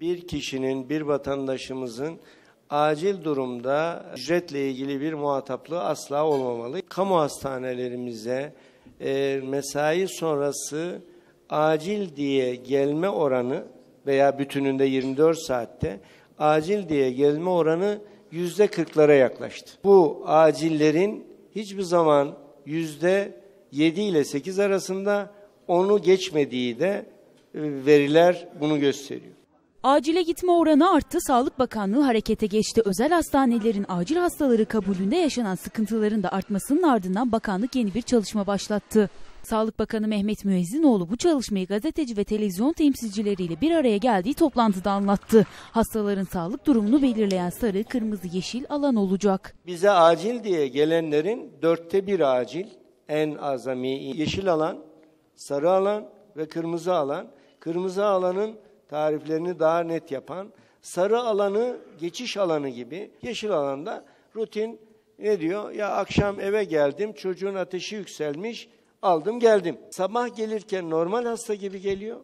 Bir kişinin, bir vatandaşımızın acil durumda ücretle ilgili bir muhataplığı asla olmamalı. Kamu hastanelerimize e, mesai sonrası acil diye gelme oranı veya bütününde 24 saatte acil diye gelme oranı yüzde kırklara yaklaştı. Bu acillerin hiçbir zaman yüzde 7 ile 8 arasında onu geçmediği de e, veriler bunu gösteriyor. Acile gitme oranı arttı. Sağlık Bakanlığı harekete geçti. Özel hastanelerin acil hastaları kabulünde yaşanan sıkıntıların da artmasının ardından bakanlık yeni bir çalışma başlattı. Sağlık Bakanı Mehmet Müezzinoğlu bu çalışmayı gazeteci ve televizyon temsilcileriyle bir araya geldiği toplantıda anlattı. Hastaların sağlık durumunu belirleyen sarı, kırmızı, yeşil alan olacak. Bize acil diye gelenlerin dörtte bir acil, en azami yeşil alan, sarı alan ve kırmızı alan. Kırmızı alanın tariflerini daha net yapan, sarı alanı geçiş alanı gibi, yeşil alanda rutin ne diyor? Ya akşam eve geldim, çocuğun ateşi yükselmiş, aldım geldim. Sabah gelirken normal hasta gibi geliyor.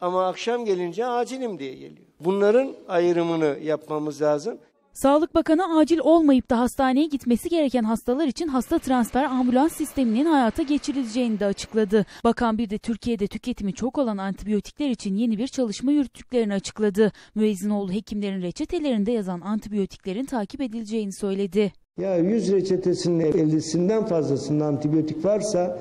Ama akşam gelince acilim diye geliyor. Bunların ayrımını yapmamız lazım. Sağlık Bakanı acil olmayıp da hastaneye gitmesi gereken hastalar için hasta transfer ambulans sisteminin hayata geçirileceğini de açıkladı. Bakan bir de Türkiye'de tüketimi çok olan antibiyotikler için yeni bir çalışma yürüttüklerini açıkladı. Müezzinoğlu hekimlerin reçetelerinde yazan antibiyotiklerin takip edileceğini söyledi. Ya 100 reçetesinin 50'sinden fazlasında antibiyotik varsa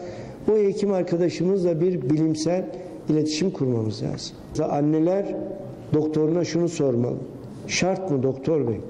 o hekim arkadaşımızla bir bilimsel iletişim kurmamız lazım. Anneler doktoruna şunu sormalı. Şart mı doktor bey?